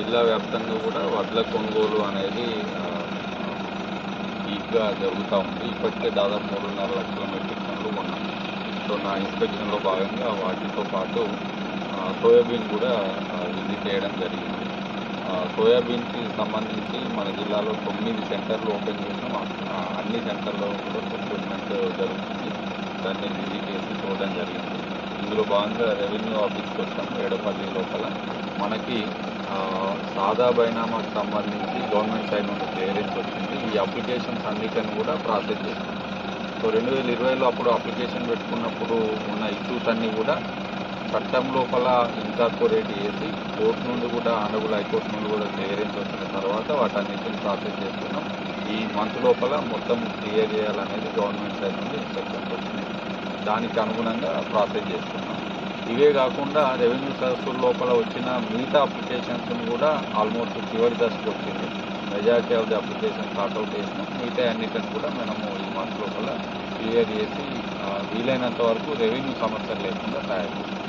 జిల్లా వ్యాప్తంగా కూడా వడ్ల కొనుగోలు అనేది ఈక్గా జరుగుతూ ఉంది. ఇప్పటికే దాదాపు మూడున్నర లక్షల మెట్రిక్ టన్నులు కొన్నాం. సో నా ఇన్స్పెక్షన్లో భాగంగా వాటితో పాటు సోయాబీన్ కూడా విజిట్ చేయడం జరిగింది. సోయాబీన్కి సంబంధించి మన జిల్లాలో తొమ్మిది సెంటర్లు ఓపెన్ చేసాం అన్ని సెంటర్లో కూడా ప్రొక్యూర్మెంట్ జరుగుతుంది. దాన్ని విజిట్ చేసి చూడడం జరిగింది. ఇందులో భాగంగా రెవెన్యూ ఆఫీస్కి వచ్చాం ఏడపల్లి లోపల. మనకి సాదా బైనామాకు సంబంధించి గవర్నమెంట్ సైడ్ నుండి క్లియరెన్స్ వచ్చింది. ఈ అప్లికేషన్స్ అన్నిటిని కూడా ప్రాసెస్ చేస్తాం సో రెండు వేల ఇరవైలో అప్పుడు అప్లికేషన్ పెట్టుకున్నప్పుడు ఉన్న ఇష్యూస్ అన్నీ కూడా చట్టం లోపల ఇన్కార్పొరేట్ చేసి కోర్టు నుండి కూడా ఆనరబుల్ హైకోర్టు నుండి కూడా క్లియరెన్స్ వచ్చిన తర్వాత వాటన్నిటిని ప్రాసెస్ చేస్తున్నాం. ఈ మంత్ లోపల మొత్తం క్లియర్ చేయాలనేది గవర్నమెంట్ సైడ్ నుండి ఇన్స్ట్రక్షన్స్ వచ్చింది దానికి అనుగుణంగా ప్రాసెస్ చేస్తున్నాం. ఇవే కాకుండా రెవెన్యూ సర్వీసుల లోపల వచ్చిన మిగతా అప్లికేషన్స్ని కూడా ఆల్మోస్ట్ చివరి దశకు వచ్చింది. Majority of the application out చేసినాం. మిగతా అన్నిటిని కూడా మనము ఈ మంత్ లోపల క్లియర్ చేసి వీలైనంత వరకు రెవెన్యూ సమస్యలు లేకుండా తయారు చేస్తాం.